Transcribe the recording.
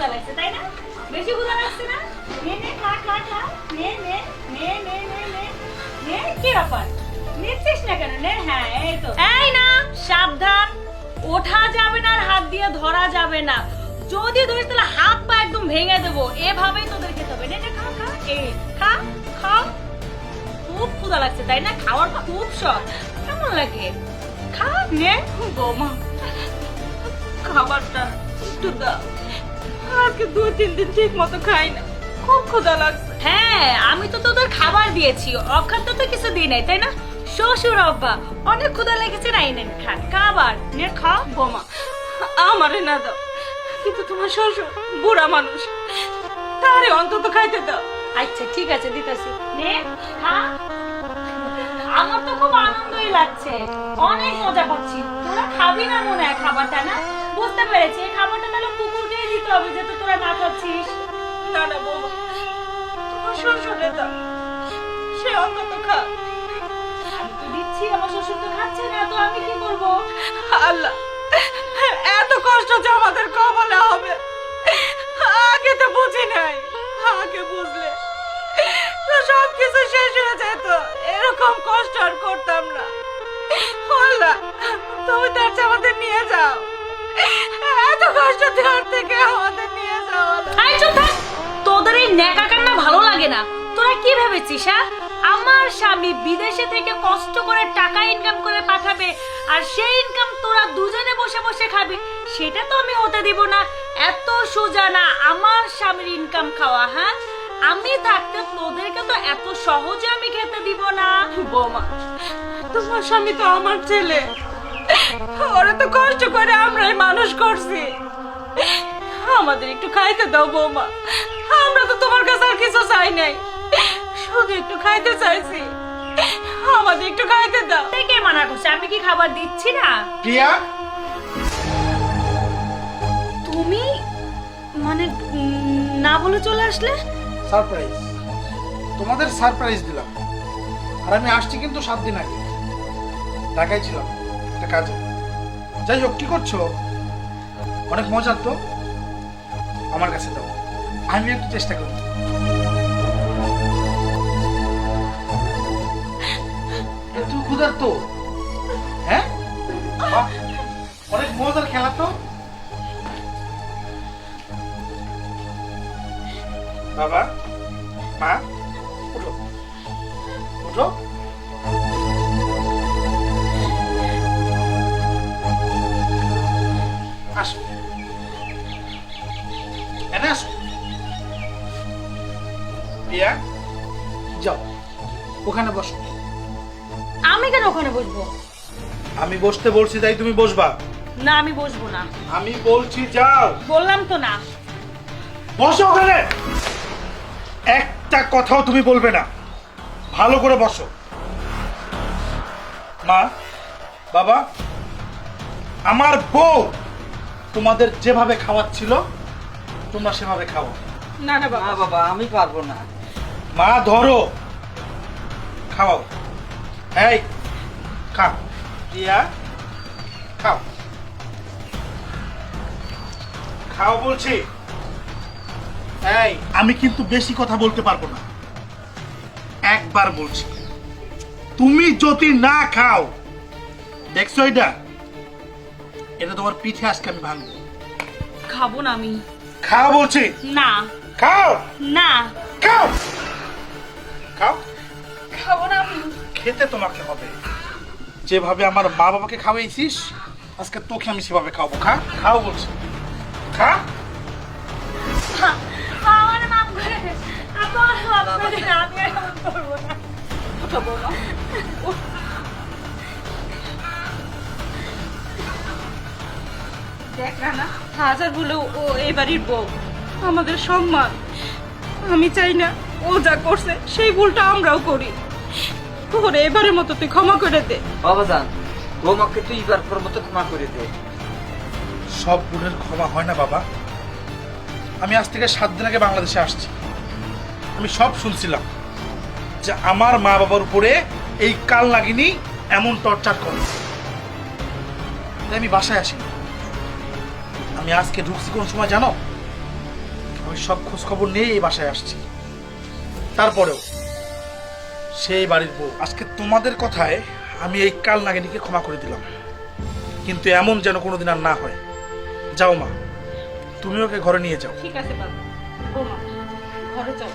ক্ষুধা লাগছে তাই না? বেশি ক্ষুধা লাগছে না? নে নে খা খা খা। নে নে নে নে নে নে নে। কি ব্যাপার? নিচ্ছিস না কেন? নে হ্যাঁ এই তো। এই না সাবধান। ওঠা যাবে না আর হাত দিয়ে ধরা যাবে না। যদি ধরিস তাহলে হাত পা একদম ভেঙে দেবো। এভাবেই তোদের খেতে হবে। নে নে খা খা। এ খা খা। খুব ক্ষুধা লাগছে তাই না? খাওয়ার খুব শখ। কেমন লাগে? খা নে। বৌমা খাবারটা একটু দাও। আজকে দুই তিন দিন ঠিক মতো খাই না। খুব ক্ষুধা লাগছে। হ্যাঁ আমি তো তোদের খাবার দিয়েছি। অখাদ্য তো কিছু দিই নাই তাই না? শ্বশুর আব্বা অনেক ক্ষুধা লেগেছে না এই নেন খান। খাবার নে খা বোমা। আমারে না দাও। কিন্তু তোমার শ্বশুর বুড়া মানুষ। তারে অন্তত খাইতে দাও। আচ্ছা ঠিক আছে দিতেছি। নে খা। আমার তো খুব আনন্দই লাগছে। অনেক মজা পাচ্ছি তোরা খাবি না মনে হয় খাবারটা না? বুঝতে পেরেছি এই খাবারটা তাহলে কুকুরকেই দিতে হবে যেহেতু তোরা না খাচ্ছিস। না না বৌমা তোমার শ্বশুরে দাও সে অন্তত খা। আমি তো দিচ্ছি আমার শ্বশুর তো খাচ্ছে না তো আমি কি করব? আল্লাহ এত কষ্ট যে আমাদের কবলে হবে। আগে তো বুঝি নাই আগে বুঝলে। সব কিছু শেষ হয়ে যেত এরকম কষ্ট আর করতাম না। আল্লাহ তুমি তার আমাদের নিয়ে যাও। এত কষ্ট দেওয়ার থেকে আমাদের নিয়ে যাও আই চুপ থাক। তোদের এই ন্যাকা কান্না ভালো লাগে না। তোরা কি ভেবেছিস হ্যাঁ? আমার স্বামী বিদেশে থেকে কষ্ট করে টাকা ইনকাম করে পাঠাবে আর সেই ইনকাম তোরা দুজনে বসে বসে খাবি সেটা তো আমি হতে দিব না। এত সোজা না আমার স্বামীর ইনকাম খাওয়া হ্যাঁ? আমি থাকতে তোদেরকে তো এত সহজে আমি খেতে দিব না। বৌমা তোমার স্বামী তো আমার ছেলে। ওরা তো কষ্ট করে আমরাই মানুষ করছি। আমাদের একটু খাইতে দাও বৌমা। আমরা তো তোমার কাছে আর কিছু চাই নাই। শুধু একটু খাইতে চাইছি। আমাদের একটু খাইতে দাও। কে মানা করছে? আমি কি খাবার দিচ্ছি না? প্রিয়া? তুমি মানে না বলে চলে আসলে? সারপ্রাইজ। তোমাদের সারপ্রাইজ দিলাম। আর আমি আসছি কিন্তু সাত দিন আগে। ঢাকায় ছিলাম। কাজে। যাই হোক কি করছ? অনেক মজার তো। আমার কাছে দাও। আমি একটু চেষ্টা করি। একটু ক্ষুধার তো। হ্যাঁ? অনেক মজার খেলা তো। বাবা, মা, উঠো। উঠো। প্রিয়া যাও। ওখানে বসো। আমি কেন ওখানে বসবো? আমি বসতে বলছি তাই তুমি বসবা। না আমি বসবো না। আমি বলছি যাও। বললাম তো না। বসো ওখানে। একটা কথাও তুমি বলবে না। ভালো করে বসো। মা বাবা আমার বউ তোমাদের যেভাবে খাওয়াচ্ছিল তোমরা সেভাবে খাও। না না না বাবা আমি পারব না। মা ধরো। খাওয়াও এই খা। প্রিয়া খাও। খাও বলছি। এই। আমি কিন্তু বেশি কথা বলতে পারব না। একবার বলছি। তুমি যদি না খাও দেখছ এটা? এটা তোমার পিঠে আজকে আমি ভাঙবো। খাব না আমি। খাও বলছি। না। খাও। না। খাও। খাও। খাব না। আমি খেতে তোমাকে হবে। যেভাবে আমার মা বাবাকে খাওয়াইছিস আজকে তোকে আমি সেভাবে খাওয়াবো। খা খাও বলছি। খা। আমার মাপ করে আমার মাপ করে আমি এমন করব না। দেখ না হাজার বলেও ও এই বাড়ির বউ। আমাদের সম্মান। আমি চাই না। ও যা করছে সেই ভুলটা আমরাও করি। ওরে এবারের মতো তুই ক্ষমা করে দে। বাবা যান বৌমাকে তুই এবার পর মতো ক্ষমা করে দে। সব গুণের ক্ষমা হয় না বাবা। আমি আজ থেকে সাত দিন আগে বাংলাদেশে আসছি। আমি সব শুনছিলাম যে আমার মা বাবার উপরে এই কাল লাগিনি এমন টর্চার করে। আমি বাসায় আসিনি। আমি আজকে ঢুকছি কোন সময় জানো? আমি সব খোঁজখবর নিয়ে এই বাসায় আসছি। তারপরেও সেই বাড়ির বউ, আজকে তোমাদের কথায় আমি এই কাল নাগিনীকে ক্ষমা করে দিলাম। কিন্তু এমন যেন কোনোদিন আর না হয়। যাও মা তুমি ওকে ঘরে নিয়ে যাও। ঠিক আছে বাবা। ঘরে যাও